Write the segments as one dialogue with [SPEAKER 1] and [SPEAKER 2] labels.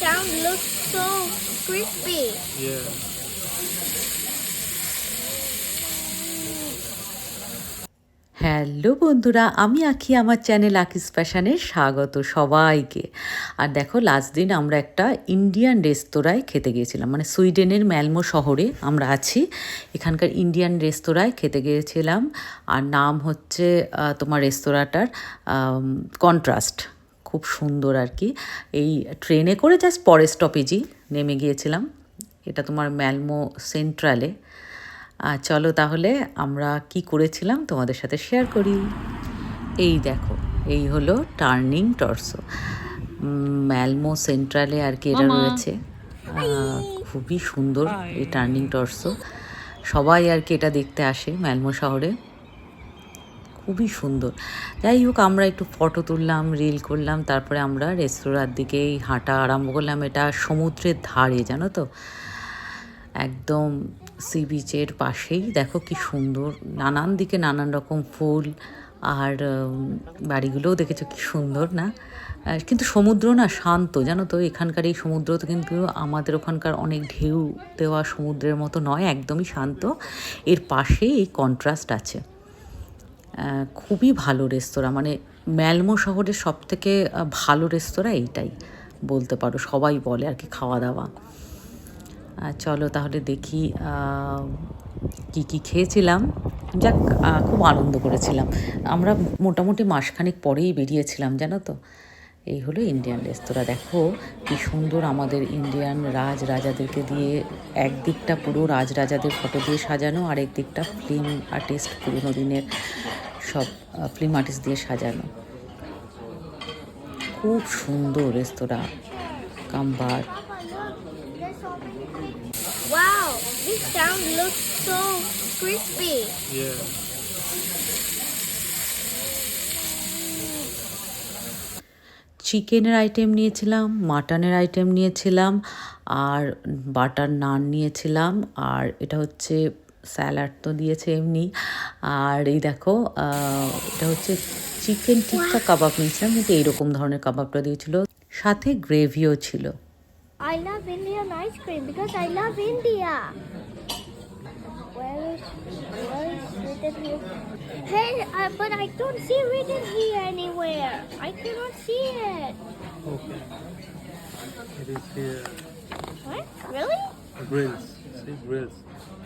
[SPEAKER 1] sound looks so crispy.
[SPEAKER 2] Yeah.
[SPEAKER 3] Hello বন্ধুরা আমি আঁকি আমার চ্যানেল আকিস ফ্যাশনে স্বাগত সবাইকে আর দেখো লাস্ট দিন আমরা একটা ইন্ডিয়ান রেস্তোরাঁয় খেতে গিয়েছিলাম মানে সুইডেনের ম্যালমো শহরে আমরা আছি এখানকার ইন্ডিয়ান রেস্তোরাঁয় খেতে গিয়েছিলাম আর নাম হচ্ছে তোমার রেস্তোরাঁটার কন্ট্রাস্ট খুব সুন্দর আর কি। এই ট্রেনে করে জাস্ট পরের স্টপেজই নেমে গিয়েছিলাম। এটা তোমার ম্যালমো সেন্ট্রালে। আর চলো তাহলে আমরা কি করেছিলাম তোমাদের সাথে শেয়ার করি। এই দেখো এই হলো টার্নিং টর্সো ম্যালমো সেন্ট্রালে আর কি এটা রয়েছে। খুবই সুন্দর এই টার্নিং টর্সো সবাই আর কি এটা দেখতে আসে ম্যালমো শহরে। খুবই সুন্দর। যাই হোক, আমরা একটু ফটো তুললাম রিল করলাম, তারপরে আমরা রেস্তোরাঁর দিকেই হাঁটা আরম্ভ করলাম। এটা সমুদ্রের ধারে, জানো তো? একদম সি বিচের পাশেই। দেখো কি সুন্দর, নানান দিকে নানান রকম ফুল আর বাড়িগুলোও দেখেছ কি সুন্দর, না? কিন্তু সমুদ্র না শান্ত, জানো তো? এখানকার এই সমুদ্র তো কিন্তু আমাদের ওখানকার অনেক ঢেউ দেওয়া সমুদ্রের মতো নয়, একদমই শান্ত। এর পাশেই এই কন্ট্রাস্ট আছে। খুবই ভালো রেস্তোরাঁ মানে ম্যালমো শহরের সবথেকে ভালো রেস্তোরাঁ এইটাই বলতে পারো, সবাই বলে আর কি খাওয়া দাওয়া চলো তাহলে দেখি কি কি খেয়েছিলাম। যাক খুব আনন্দ করেছিলাম। আমরা মোটামুটি মাসখানেক পরেই বেরিয়েছিলাম, জানো তো? এই হলো ইন্ডিয়ান রেস্তোরাঁ দেখো কি সুন্দর আমাদের ইন্ডিয়ান রাজ রাজাদেরকে দিয়ে একদিকটা পুরো রাজ রাজাদের ফটো দিয়ে সাজানো আর একদিকটা ফিল্ম আর্টিস্ট পুরোনো দিনের সব ফিল্ম আর্টিস্ট দিয়ে সাজানো খুব সুন্দর রেস্তোরাঁ কাম্বার
[SPEAKER 1] Wow, this sound looks so crispy.
[SPEAKER 2] Yeah.
[SPEAKER 3] চিকেনের আইটেম নিয়েছিলাম, মাটনের আইটেম নিয়েছিলাম, আর বাটার নান নিয়েছিলাম, আর এটা হচ্ছে স্যালাড তো দিয়েছে এমনি। আর এই দেখো এটা হচ্ছে চিকেন টিক্কা কাবাব নিয়েছিলাম, কিন্তু এইরকম ধরনের কাবাবটা দিয়েছিল। সাথে গ্রেভিও ছিল।
[SPEAKER 1] I love Indian. Where is where is written here? Hey, uh, but I don't see written here anywhere. I cannot see it.
[SPEAKER 2] Okay. It is here.
[SPEAKER 1] What? Really?
[SPEAKER 2] Grills. See grills.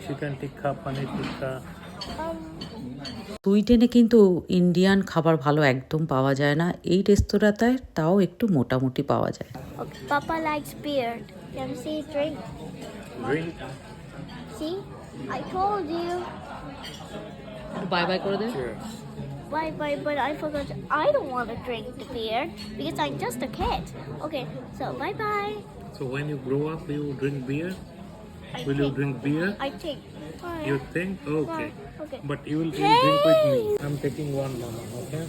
[SPEAKER 2] Chicken tikka, paneer tikka.
[SPEAKER 1] Um.
[SPEAKER 3] সুইডেনে কিন্তু Indian খাবার ভালো একদম পাওয়া যায় না এই রেস্তোরাঁটায় তাও একটু মোটামুটি পাওয়া যায়
[SPEAKER 1] Okay, Papa likes beer. Can we see drink?
[SPEAKER 2] Drink.
[SPEAKER 1] See, I told you.
[SPEAKER 3] Bye bye করে দে
[SPEAKER 2] Cheers.
[SPEAKER 1] Why, why, but I forgot. I don't want to drink the beer because I'm just a kid. Okay, so bye bye.
[SPEAKER 2] So when you grow up, you drink beer?
[SPEAKER 1] I
[SPEAKER 2] Will you
[SPEAKER 1] think-
[SPEAKER 2] drink beer?
[SPEAKER 1] I think. Bye.
[SPEAKER 2] You think? Okay.
[SPEAKER 1] Okay.
[SPEAKER 2] But you will you will drink with me.
[SPEAKER 1] Hey!
[SPEAKER 2] I'm taking one, mama. Okay.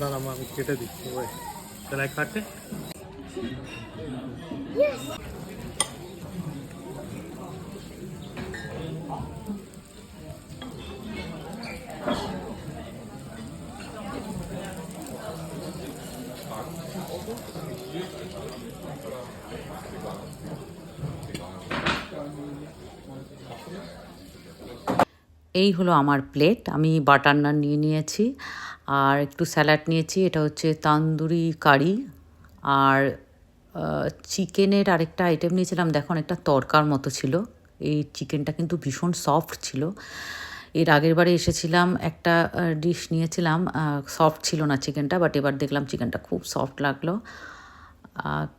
[SPEAKER 2] দাঁড়া মা আমি কেটে দিচ্ছি ওই তাহলে কাটে
[SPEAKER 1] Yes.
[SPEAKER 3] এই হলো আমার প্লেট আমি বাটার নান নিয়ে নিয়েছি আর একটু স্যালাড নিয়েছি এটা হচ্ছে তান্দুরি কারি আর চিকেনের আরেকটা আইটেম নিয়েছিলাম, দেখো অনেকটা তরকার মতো ছিল। এই চিকেনটা কিন্তু ভীষণ সফট ছিল। এর আগের বারে এসেছিলাম, একটা ডিশ নিয়েছিলাম সফট ছিল না চিকেনটা বাট এবার দেখলাম চিকেনটা খুব সফট লাগল।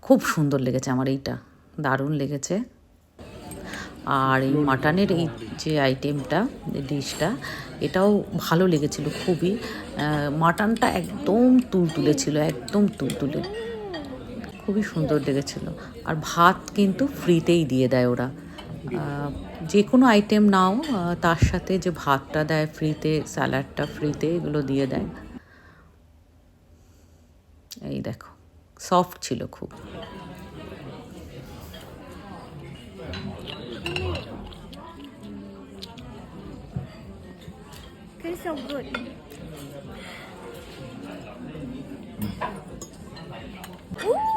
[SPEAKER 3] খুব সুন্দর লেগেছে আমার এইটা, দারুণ লেগেছে। আর এই মাটনের এই যে আইটেমটা ডিশটা এটাও ভালো লেগেছিল খুবই। মাটনটা একদম তুলতুলে ছিল, একদম তুলতুলে। খুবই সুন্দর লেগেছিল। আর ভাত কিন্তু ফ্রিতেই দিয়ে দেয় ওরা। যে কোনো আইটেম নাও তার সাথে যে ভাতটা দেয় ফ্রিতে স্যালাডটা ফ্রিতে এগুলো দিয়ে দেয়। এই দেখো সফট ছিল খুব।
[SPEAKER 1] Good.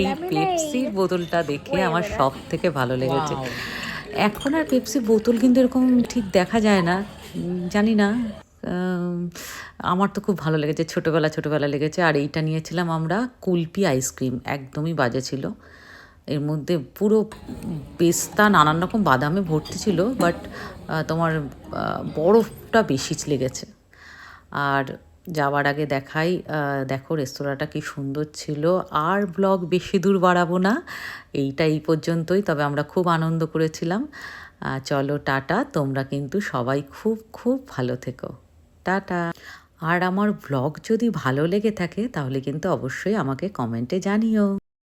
[SPEAKER 3] এই পেপসির বোতলটা দেখে আমার সব থেকে ভালো লেগেছে। এখন আর পেপসি বোতল কিন্তু এরকম ঠিক দেখা যায় না। জানি না। আমার তো খুব ভালো লেগেছে। ছোটোবেলা ছোটোবেলা লেগেছে। আর এইটা নিয়েছিলাম আমরা কুলপি আইসক্রিম একদমই বাজে ছিল। এর মধ্যে পুরো পেস্তা নানান রকম বাদামে ভর্তি ছিল বাট তোমার বরফটা বেশি লেগেছে। আর যাওয়ার আগে দেখাই দেখো রেস্তোরাঁটা কি সুন্দর ছিল। আর ব্লগ বেশি দূর বাড়াবো না এইটা এই পর্যন্তই, তবে আমরা খুব আনন্দ করেছিলাম। চলো টাটা, তোমরা কিন্তু সবাই খুব খুব ভালো থেকো। টাটা। আর আমার ব্লগ যদি ভালো লেগে থাকে, তাহলে কিন্তু অবশ্যই আমাকে কমেন্টে জানিও।